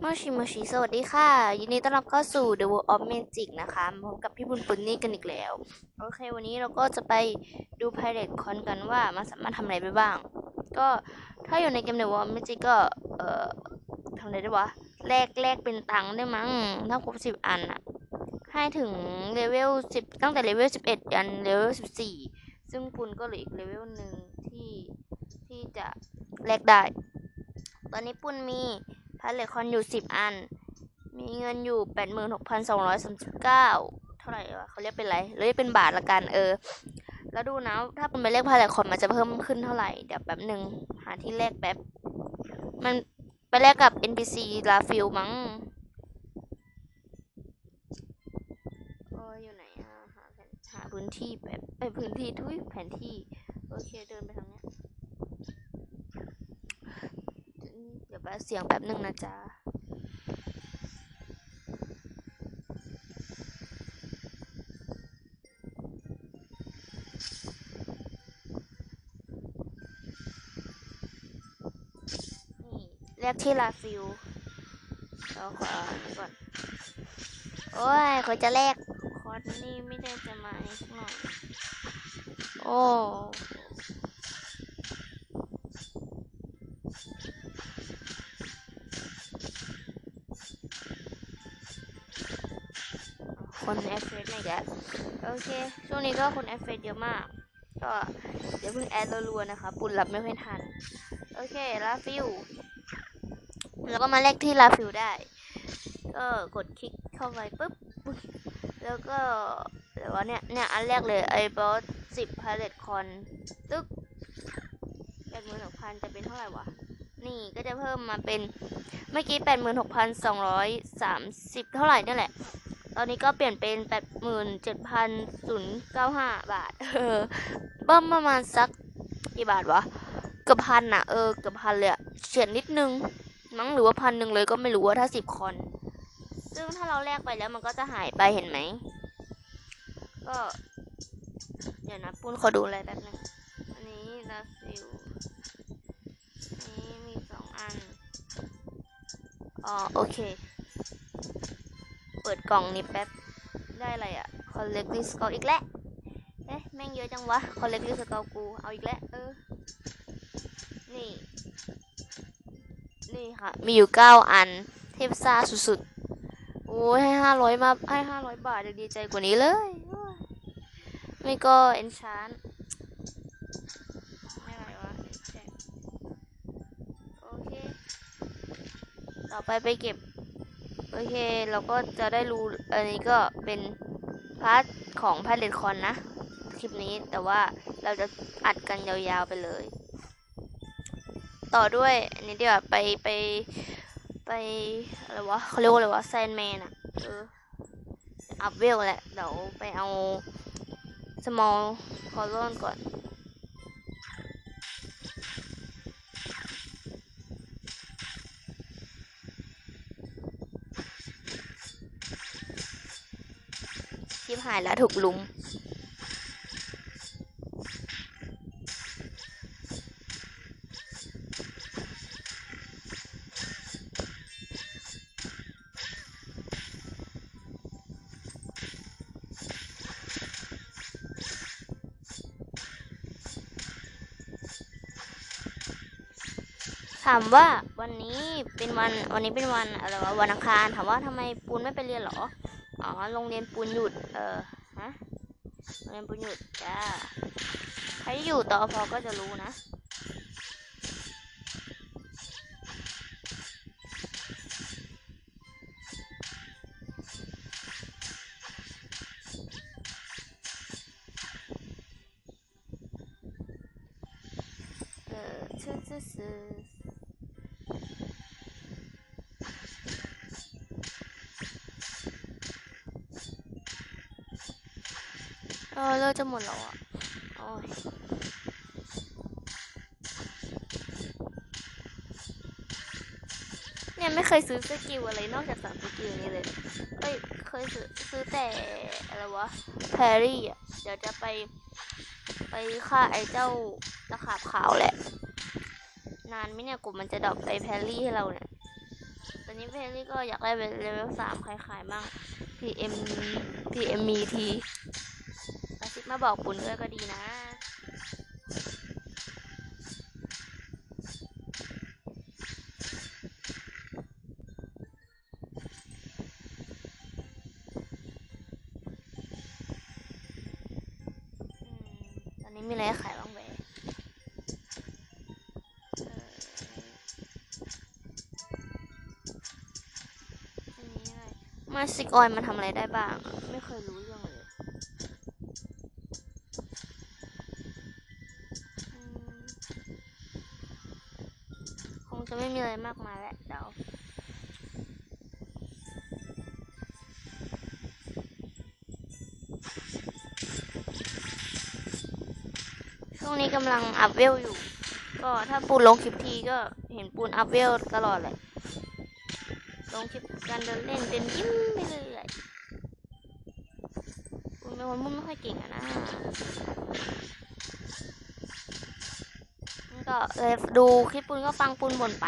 โมชิโมชิสวัสดีค่ะ ยินดีต้อนรับเข้าสู่ The World of Magic นะคะมาพบกับพี่บุญปุนนี่กันอีกแล้ว โอเค วันนี้เราก็จะไปดู Pirate Con กันว่ามันสามารถทำอะไรไปบ้าง ก็ถ้าอยู่ในเกม The World of Magic ก็ เอ่อทำอะไรได้วะแลกแลกเป็นตังค์ได้มั้ง ถ้าครบสิบอันอะให้ถึงเลเวลสิบตั้งแต่เลเวลสิบเอ็ดยันเลเวลสิบสี่ซึ่งปุนก็เหลืออีกเลเวลหนึ่งที่ที่จะแลกได้ ตอนนี้ปุนมี พาเลทคอนอยู่สิบอัน มีเงินอยู่แปดหมื่นหกพันสองร้อยสามสิบเก้าเท่าไหร่วะเขาเรียกเป็นไรเรียกเป็นบาทละกันเออ แล้วดูนะ ถ้าเป็นไปเลขพาเลทคอนมันจะเพิ่มขึ้นเท่าไหร่เดี๋ยวแป๊บหนึ่งหาที่แลกแป๊บ มันไปแลกกับ NPC ลาฟิลมั้งโอ้ยอยู่ไหนอะหาแผนหาพื้นที่แป๊บไอยพื้นที่ทุยแผนที่ โอเคเดินไปทางนี้ ยวแป๊บเสียงแป๊บหนึ่งนะจ๊ะนี่เรียกที่ลาฟิลเราขออันก่อน โอ้ยเขาจะแลกคอร์สนี่ไม่ได้จะมาให้สักหน่อย โอ้ คนแอฟเฟซไม่แกโอเค ช่วงนี้ก็คนแอฟเฟซเยอะมาก ก็เดี๋ยวเพิ่งแอดรัวๆนะคะ ปุ่นรับไม่ค่อยทัน โอเคลาฟิลแล้วก็มาแลกที่ลาฟิลได้ ก็กดคลิกเข้าไปปุ๊บ แล้วก็เดี๋ยวว่าเนี่ยเนี่ยอันแรกเลยไอ้บอสสิบพาเลตคอนตึ๊กแปดหมื่นหกพันจะเป็นเท่าไหร่วะ นี่ก็จะเพิ่มมาเป็นเมื่อกี้แปดหมื่นหกพันสองร้อยสามสิบเท่าไหร่นี่แหละ ตอนนี้ก็เปลี่ยนเป็นแปดหมื่นเจ็ดพันศูนย์เก้าห้าบาท เออเบิ้มประมาณสักกี่บาทวะ เกือบพันอะเออ เกือบพันเลยอะเฉียดนิดนึง มั้งหรือว่าพันหนึ่งเลยก็ไม่รู้ว่าถ้าสิบคอน ซึ่งถ้าเราแลกไปแล้วมันก็จะหายไปเห็นไหม ก็ เดี๋ยวนะปุ้นขอดูอะไรแป๊บนึง อันนี้ลาฟิลอันนี้มีสองอัน อ๋อ โอเค ปิดกล่องนี้แป๊บ ได้อะไรอะ collect this score อีกแล้วเอ๊ะ แม่งเยอะจังวะ collect this score กู เอาอีกแล้ว เออ นี่ นี่ค่ะ มีอยู่เก้าอัน เทพซ่าสุดๆ โอ้ยให้ห้าร้อยมา ให้ห้าร้อยบาทยังดีใจกว่านี้เลย ไม่ก็เอนชานไม่ไหวะ enchant โอเคต่อไปไปเก็บ อเค เราก็จะได้รู้ อันนี้ก็เป็นพาร์ทของพาเลตคอนนะ คลิปนี้แต่ว่าเราจะอัดกันยาวๆไปเลย ต่อด้วย อันนี้ดีกว่าไปไปไปอะไรวะเขาเรียกว่าอะไรวะแซนแมนอะเอออัพเวลแหละ เดี๋ยวไปเอา small colon ก่อนายแล้วถูกลุมถามว่าวันนี้เป็นวันวันนี้เป็นวันอะไรวะวันอังคารถามว่าทำไมปูนไม่ไปเรียนหรอ อ๋อ โรงเรียนปูนหยุด เออ ฮะ โรงเรียนปูนหยุดจ้า ใครที่อยู่ต่อพอก็จะรู้นะ ออเลิกจะหมดแล้วอะโอ้ยเนี่ยไม่เคยซื้อสกิลอะไรนอกจากสั่งสกิลนี้เลยเอ้ยเคยซื้อซื้อแต่อะไรวะแพรรี่อะ เดี๋ยวจะไป ไปฆ่าไอ้เจ้าตะขาบขาวแหละ นานไหมเนี่ยกลุ่มมันจะดรอปไอ้แพรรี่ให้เราเนี่ย ตอนนี้เพลลี่ก็อยากได้เป็นเลเวลสามขายขายๆมั่ง PM PMET มาบอกปุ่นด้วยก็ดีนะอตอนนี้มีอะไรขายบ้างเว้ยเอ่ออันนี้อะไรมาสิกออยมันทำอะไรได้บ้าง ไม่เคยรู้เรื่อง งจะไม่มีอะไรมากมายแหละเดาช่วงนี้กำลังอัพเวลอยู่ ก็ถ้าปูนลงคลิปทีก็เห็นปูนอัพเวลตลอดเลย ลงคลิปการเดินเล่นเดินยิ้มไปเรื่อยปูนเป็นคนมุ่งไม่ค่อยเก่งอะนะ ก็เลยดูคลิปปูนก็ฟังปูนบ่นไป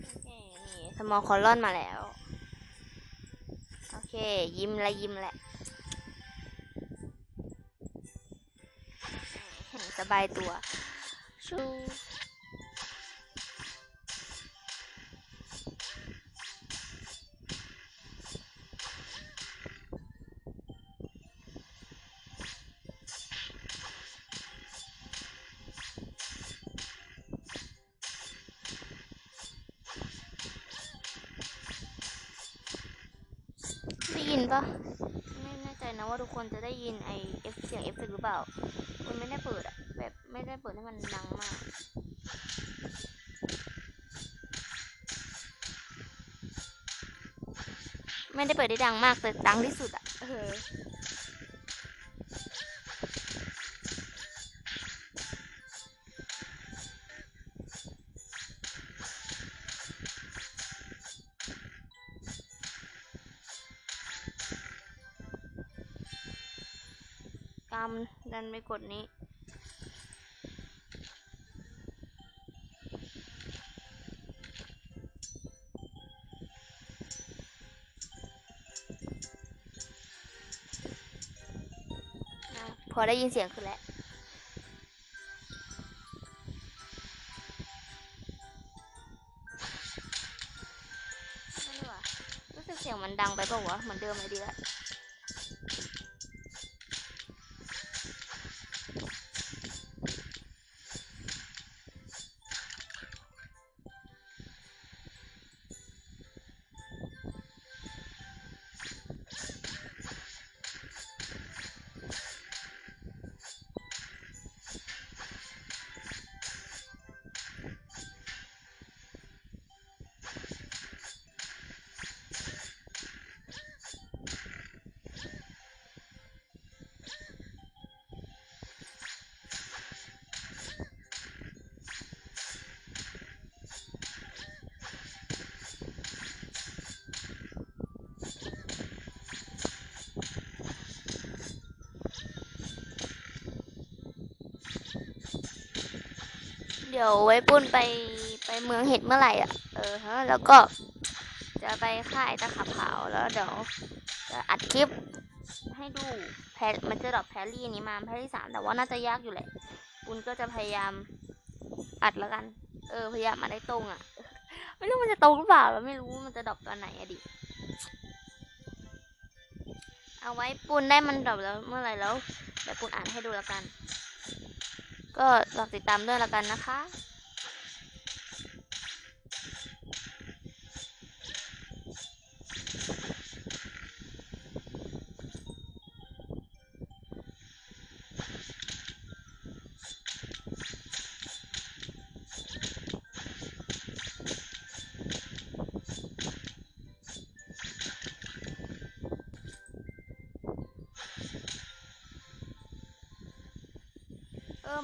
โอเคนี่สมอลคอลลอนมาแล้ว ยิ้มละยิ้มแหละสบายตัวชู เอฟเฟกต์หรือเปล่า มันไม่ได้เปิดอะแบบไม่ได้เปิดให้มันดังมาก ไม่ได้เปิดได้ดังมากแต่ดังที่สุดอะเออ ดันไปกดนี้ พอได้ยินเสียงขึ้นแล้วไม่รู้ว่ะรู้สึกเสียงมันดังไปเปล่าวะเหมือนเดิมเลยดีละ เดี๋ยวไว้ปุ้นไปไปเมืองเห็ดเมื่อไหร่อะ เออฮะ แล้วก็จะไปค่ายตะขับขาวแล้วเดี๋ยวจะอัดคลิปให้ดูแพมันจะดรอปแพรรี่นี้มาแพรรี่สามแต่ว่าน่าจะยากอยู่แหละปุ้นก็จะพยายามอัดแล้วกัน เออ พยายามมาได้ตรงอะ ไม่รู้มันจะตรงหรือเปล่าเราไม่รู้มันจะดรอปตอนไหนอะดิ เอาไว้ปุ้นได้มันดรอปแล้วเมื่อไหร่แล้วเดี๋ยวปุ้นอ่านให้ดูแล้วกัน ก็ฝากติดตามด้วยแล้วกันนะคะ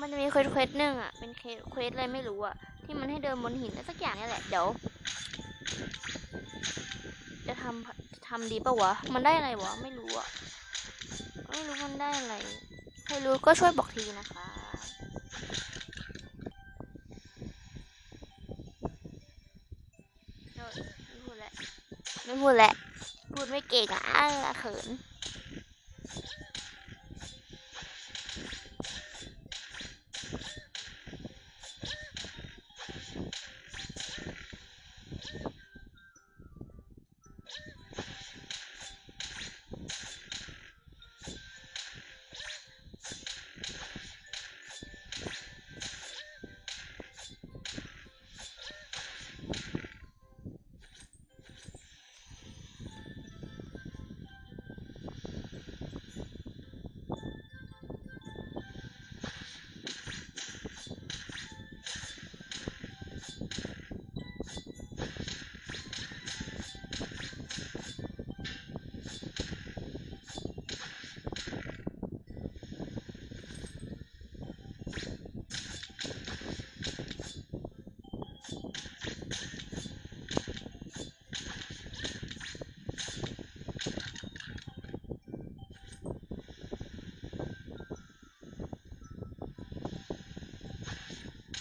มันจะมีเควสเควสหนึ่งอะ เป็นเควสเควสอะไรไม่รู้อะ ที่มันให้เดินบนหินอะไรสักอย่างนี่แหละ เดี๋ยว จะทำทำดีปะวะ มันได้อะไรวะ ไม่รู้อะ ไม่รู้มันได้อะไร ใครรู้ก็ช่วยบอกทีนะคะไม่พูดแล้วไม่พูดแล้วพูดไม่เก่งอะเขิน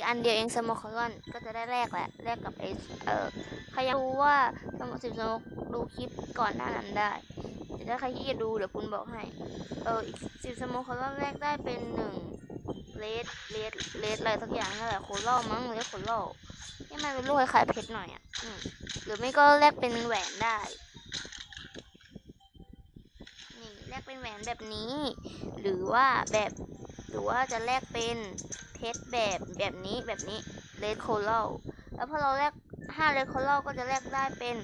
กอันเดียวเองสโมคอลอนก็จะได้แลกแหละแลกกับไอเออใครอยากรู้ว่าสมสิบสโมดูคลิปก่อนหน้านั้นได้แต่ถ้าใครที่จะดูเดี๋ยวปุณบอกให้เอออีกสิบสโมคอลอนแรกได้เป็นหนึ่งเลดเลดเลดอะไรสักอย่างนั่นแหละโคลอมั้งเลดโคลอที่มันเป็นลูกคล้ายๆเพชรหน่อยอะอืมหรือไม่ก็แลกเป็นแหวนได้นี่แลกเป็นแหวนแบบนี้ หรือว่าแบบ หรือว่าจะแลกเป็นเพชรแบบแบบนี้แบบนี้เลดโคลอแล้วพอเราแลกห้าเลดโคลอก็จะแลกได้เป็น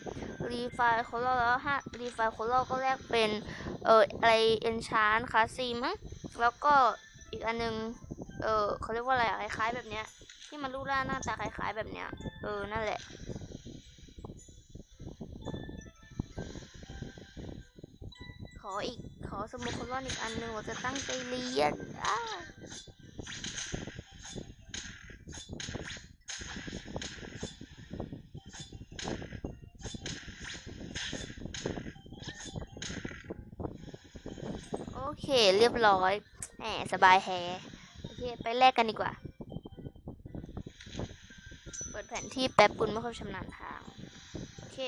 รีไฟโคลอแล้วห้ารีไฟโคลอก็แลกเป็นเอออะไรเอนชานคาซีมั้งแล้วก็อีกอันนึงเออเขาเรียกว่าอะไรคล้ายๆแบบเนี้ยที่มันรูปร่างหน้าตาคล้ายๆแบบเนี้ยเออนั่นแหละขออีก อสมุดโคลอนอีกอันหนึ่งว่าจะตั้งใจเรียนอ้าโอเคเรียบร้อยแหมสบายแฮโอเคไปแลกกันดีกว่า เปิดแผนที่แป๊บปุนไม่ค่อยชำนาญทาง โอเค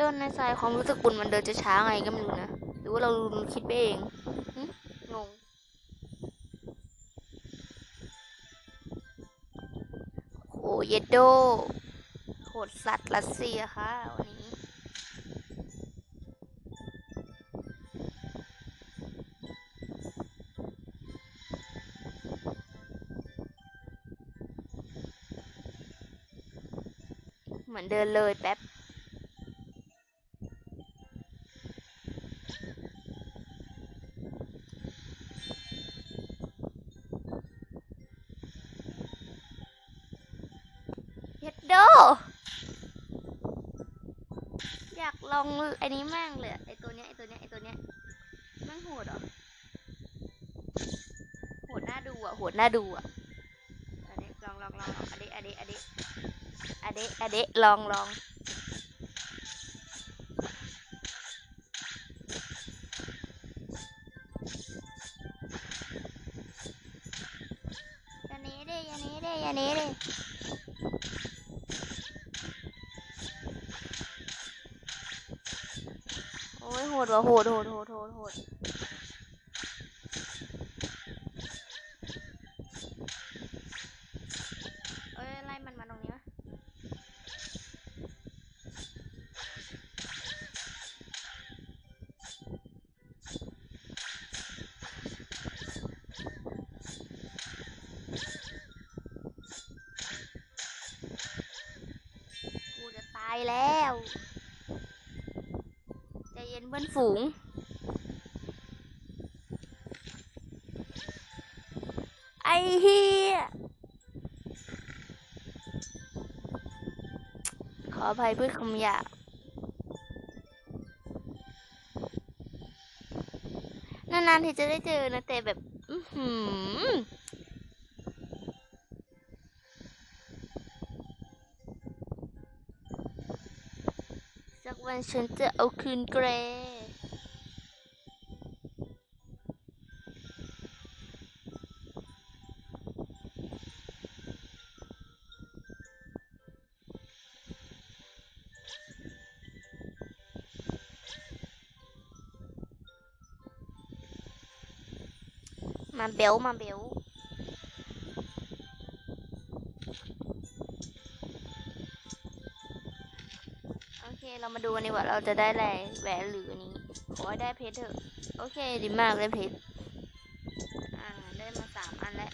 เดินในทรายความรู้สึกบุญมันเดินจะช้าไงก็ไม่รู้นะ หรือว่าเราคิดไปเองงงโอ้เยดโดโหดสัตว์รัสเซียค่ะวันนี้เหมือนเดินเลยแป๊บ ลองไอ้นี้มากเลยไอ้ตัวเนี้ยไอ้ตัวเนี้ยไอ้ตัวเนี้ยแมันโหดหรอโหดน่าดูอะโหดน่าดูอะอันนี้ลองลองลององอันนี้อันนี้อันนี้อันนี้อันนี้ลองลองอย่าหนี้ดิอย่าหนี้ดิอย่าหนี้ดิ โหดว่ะโหดโหดโหดโหดโหดเอ้ยไล่มันมาตรงนี้วะ พื่อนฝูง ไอ้เฮียขออภัยพูดคำหยาบนานๆที่จะได้เจอนะแต่แบบ อือหือ วันฉันจะเอาคืนเกรมาเบลมาเบล เรามาดูกันดีกว่าเราจะได้อะไรแหวนหรือนี้ขอให้ได้เพชรเถอะ โอเคดีมากได้เพชร อ่า ได้มาสามอันแล้ว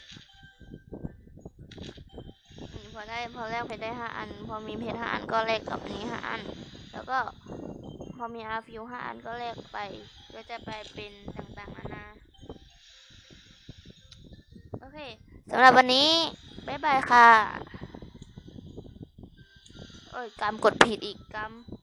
พอได้พอแรกเพชรได้ห้าอัน พอมีเพชรห้าอันก็แลกกับอันนี้ห้าอัน แล้วก็พอมีอาฟิวห้าอันก็แลกไป ก็จะไปเป็นต่างๆนานาโอเคสำหรับวันนี้ บ๊ายบายค่ะ โอ้ยกำกดผิดอีกกำ